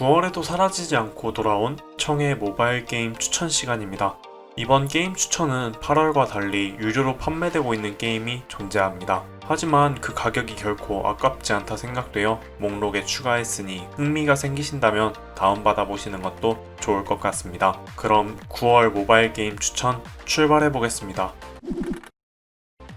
9월에도 사라지지 않고 돌아온 청의 모바일 게임 추천 시간입니다. 이번 게임 추천은 8월과 달리 유료로 판매되고 있는 게임이 존재합니다. 하지만 그 가격이 결코 아깝지 않다 생각되어 목록에 추가했으니 흥미가 생기신다면 다운받아 보시는 것도 좋을 것 같습니다. 그럼 9월 모바일 게임 추천 출발해 보겠습니다.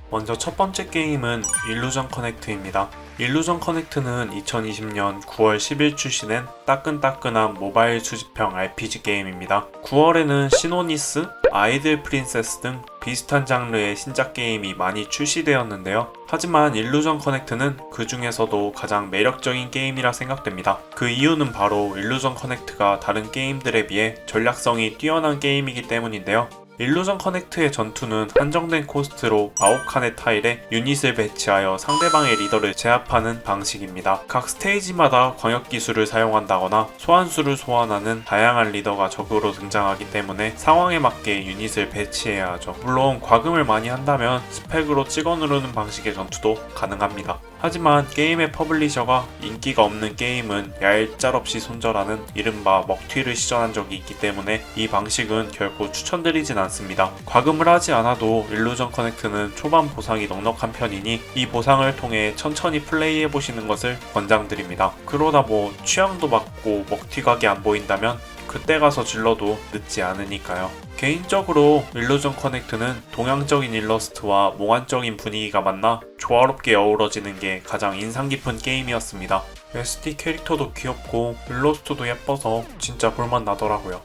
먼저 첫 번째 게임은 일루전 커넥트입니다. 일루전 커넥트는 2020년 9월 10일 출시된 따끈따끈한 모바일 수집형 RPG 게임입니다. 9월에는 시노니스, 아이들 프린세스 등 비슷한 장르의 신작 게임이 많이 출시되었는데요. 하지만 일루전 커넥트는 그 중에서도 가장 매력적인 게임이라 생각됩니다. 그 이유는 바로 일루전 커넥트가 다른 게임들에 비해 전략성이 뛰어난 게임이기 때문인데요. 일루전 커넥트의 전투는 한정된 코스트로 9칸의 타일에 유닛을 배치하여 상대방의 리더를 제압하는 방식입니다. 각 스테이지마다 광역 기술을 사용한다거나 소환수를 소환하는 다양한 리더가 적으로 등장하기 때문에 상황에 맞게 유닛을 배치해야 하죠. 물론 과금을 많이 한다면 스펙으로 찍어 누르는 방식의 전투도 가능합니다. 하지만 게임의 퍼블리셔가 인기가 없는 게임은 얄짤없이 손절하는 이른바 먹튀를 시전한 적이 있기 때문에 이 방식은 결코 추천드리진 않습니다. 과금을 하지 않아도 일루전 커넥트는 초반 보상이 넉넉한 편이니 이 보상을 통해 천천히 플레이해 보시는 것을 권장드립니다. 그러다 뭐 취향도 맞고 먹튀각이 안 보인다면 그때 가서 질러도 늦지 않으니까요. 개인적으로 일루전 커넥트는 동양적인 일러스트와 몽환적인 분위기가 만나 조화롭게 어우러지는 게 가장 인상 깊은 게임이었습니다. SD 캐릭터도 귀엽고 일러스트도 예뻐서 진짜 볼만 나더라고요.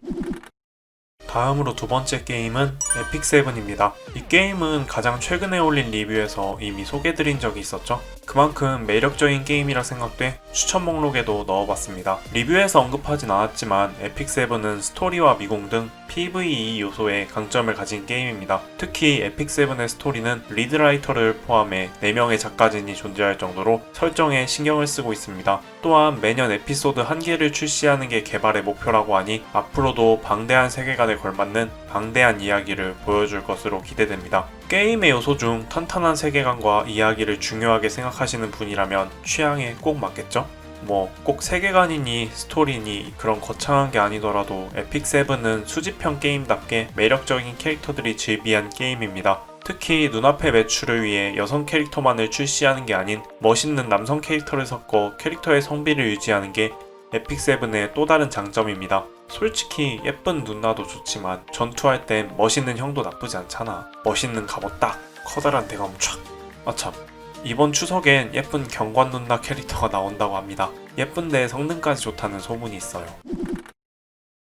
다음으로 두 번째 게임은 에픽세븐입니다. 이 게임은 가장 최근에 올린 리뷰에서 이미 소개드린 적이 있었죠. 그만큼 매력적인 게임이라 생각돼 추천 목록에도 넣어봤습니다. 리뷰에서 언급하진 않았지만 에픽세븐은 스토리와 미공 등 PVE 요소에 강점을 가진 게임입니다. 특히 에픽세븐의 스토리는 리드라이터를 포함해 4명의 작가진이 존재할 정도로 설정에 신경을 쓰고 있습니다. 또한 매년 에피소드 한 개를 출시하는 게 개발의 목표라고 하니 앞으로도 방대한 세계관에 걸맞는 방대한 이야기를 보여줄 것으로 기대됩니다. 게임의 요소 중 탄탄한 세계관과 이야기를 중요하게 생각하시는 분이라면 취향에 꼭 맞겠죠? 뭐 꼭 세계관이니 스토리니 그런 거창한 게 아니더라도 에픽 세븐은 수집형 게임답게 매력적인 캐릭터들이 즐비한 게임입니다. 특히 눈앞의 매출을 위해 여성 캐릭터만을 출시하는 게 아닌 멋있는 남성 캐릭터를 섞어 캐릭터의 성비를 유지하는 게 에픽세븐의 또 다른 장점입니다. 솔직히 예쁜 누나도 좋지만 전투할 땐 멋있는 형도 나쁘지 않잖아. 멋있는 갑옷 딱, 커다란 대검 촥. 아참, 이번 추석엔 예쁜 경관 누나 캐릭터가 나온다고 합니다. 예쁜데 성능까지 좋다는 소문이 있어요.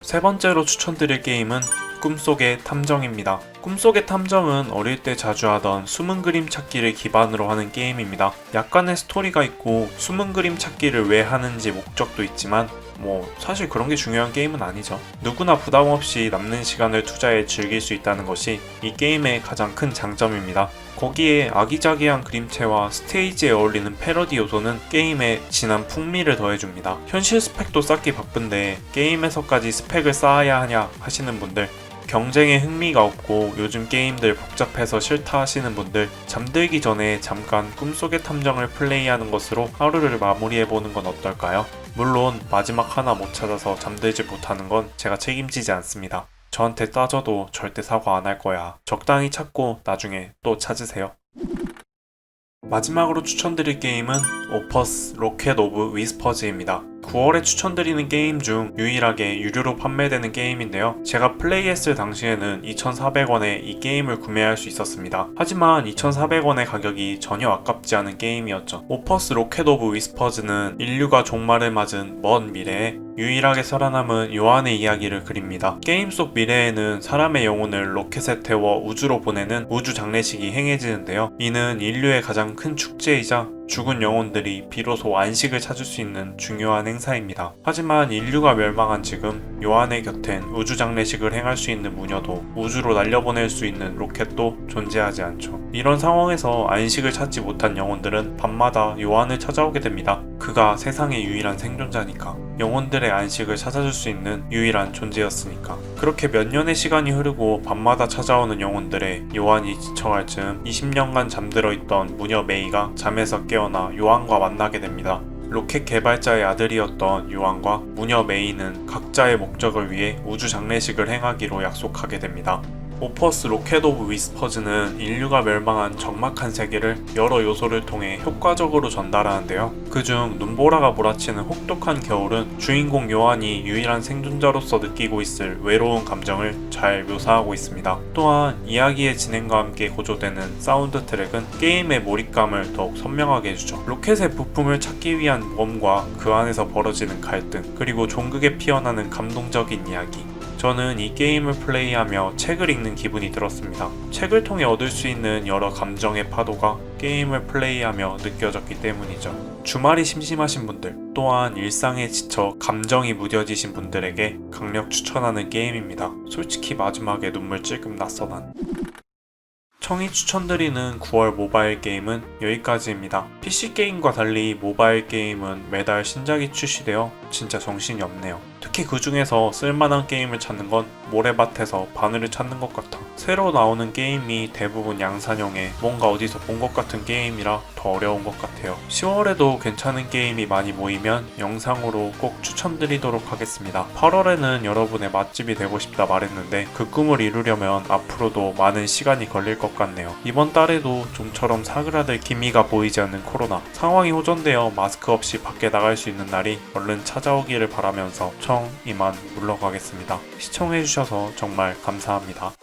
세 번째로 추천드릴 게임은 꿈속의 탐정입니다. 꿈속의 탐정은 어릴 때 자주 하던 숨은 그림 찾기를 기반으로 하는 게임입니다. 약간의 스토리가 있고 숨은 그림 찾기를 왜 하는지 목적도 있지만 뭐 사실 그런 게 중요한 게임은 아니죠. 누구나 부담 없이 남는 시간을 투자해 즐길 수 있다는 것이 이 게임의 가장 큰 장점입니다. 거기에 아기자기한 그림체와 스테이지에 어울리는 패러디 요소는 게임에 진한 풍미를 더해줍니다. 현실 스펙도 쌓기 바쁜데 게임에서까지 스펙을 쌓아야 하냐 하시는 분들 경쟁에 흥미가 없고 요즘 게임들 복잡해서 싫다 하시는 분들 잠들기 전에 잠깐 꿈속의 탐정을 플레이하는 것으로 하루를 마무리해보는 건 어떨까요? 물론 마지막 하나 못 찾아서 잠들지 못하는 건 제가 책임지지 않습니다. 저한테 따져도 절대 사과 안 할 거야. 적당히 찾고 나중에 또 찾으세요. 마지막으로 추천드릴 게임은 오퍼스 로켓 오브 위스퍼즈입니다. 9월에 추천드리는 게임 중 유일하게 유료로 판매되는 게임인데요. 제가 플레이했을 당시에는 2,400원에 이 게임을 구매할 수 있었습니다. 하지만 2,400원의 가격이 전혀 아깝지 않은 게임이었죠. 오퍼스 로켓 오브 위스퍼즈는 인류가 종말을 맞은 먼 미래에 유일하게 살아남은 요한의 이야기를 그립니다. 게임 속 미래에는 사람의 영혼을 로켓에 태워 우주로 보내는 우주 장례식이 행해지는데요. 이는 인류의 가장 큰 축제이자 죽은 영혼들이 비로소 안식을 찾을 수 있는 중요한 행사입니다. 하지만 인류가 멸망한 지금 요한의 곁엔 우주 장례식을 행할 수 있는 무녀도 우주로 날려보낼 수 있는 로켓도 존재하지 않죠. 이런 상황에서 안식을 찾지 못한 영혼들은 밤마다 요한을 찾아오게 됩니다. 그가 세상의 유일한 생존자니까. 영혼들의 안식을 찾아줄 수 있는 유일한 존재였으니까. 그렇게 몇 년의 시간이 흐르고 밤마다 찾아오는 영혼들의 요한이 지쳐갈 즈음 20년간 잠들어 있던 무녀 메이가 잠에서 깨어나 요한과 만나게 됩니다. 로켓 개발자의 아들이었던 유한과 무녀 메이는 각자의 목적을 위해 우주 장례식을 행하기로 약속하게 됩니다. 오퍼스 로켓 오브 위스퍼즈는 인류가 멸망한 적막한 세계를 여러 요소를 통해 효과적으로 전달하는데요. 그중 눈보라가 몰아치는 혹독한 겨울은 주인공 요한이 유일한 생존자로서 느끼고 있을 외로운 감정을 잘 묘사하고 있습니다. 또한 이야기의 진행과 함께 고조되는 사운드 트랙은 게임의 몰입감을 더욱 선명하게 해주죠. 로켓의 부품을 찾기 위한 모험과 그 안에서 벌어지는 갈등, 그리고 종극에 피어나는 감동적인 이야기. 저는 이 게임을 플레이하며 책을 읽는 기분이 들었습니다. 책을 통해 얻을 수 있는 여러 감정의 파도가 게임을 플레이하며 느껴졌기 때문이죠. 주말이 심심하신 분들, 또한 일상에 지쳐 감정이 무뎌지신 분들에게 강력 추천하는 게임입니다. 솔직히 마지막에 눈물 찔끔 났어 난. 청이 추천드리는 9월 모바일 게임은 여기까지입니다. PC 게임과 달리 모바일 게임은 매달 신작이 출시되어 진짜 정신이 없네요. 특히 그 중에서 쓸만한 게임을 찾는 건 모래밭에서 바늘을 찾는 것 같아. 새로 나오는 게임이 대부분 양산형에 뭔가 어디서 본 것 같은 게임이라 더 어려운 것 같아요. 10월에도 괜찮은 게임이 많이 모이면 영상으로 꼭 추천드리도록 하겠습니다. 8월에는 여러분의 맛집이 되고 싶다 말했는데 그 꿈을 이루려면 앞으로도 많은 시간이 걸릴 것 같네요. 이번 달에도 좀처럼 사그라들 기미가 보이지 않는 코로나 상황이 호전되어 마스크 없이 밖에 나갈 수 있는 날이 얼른 찾아오기를 바라면서 청 이만 물러가겠습니다. 시청해주셔서 정말 감사합니다.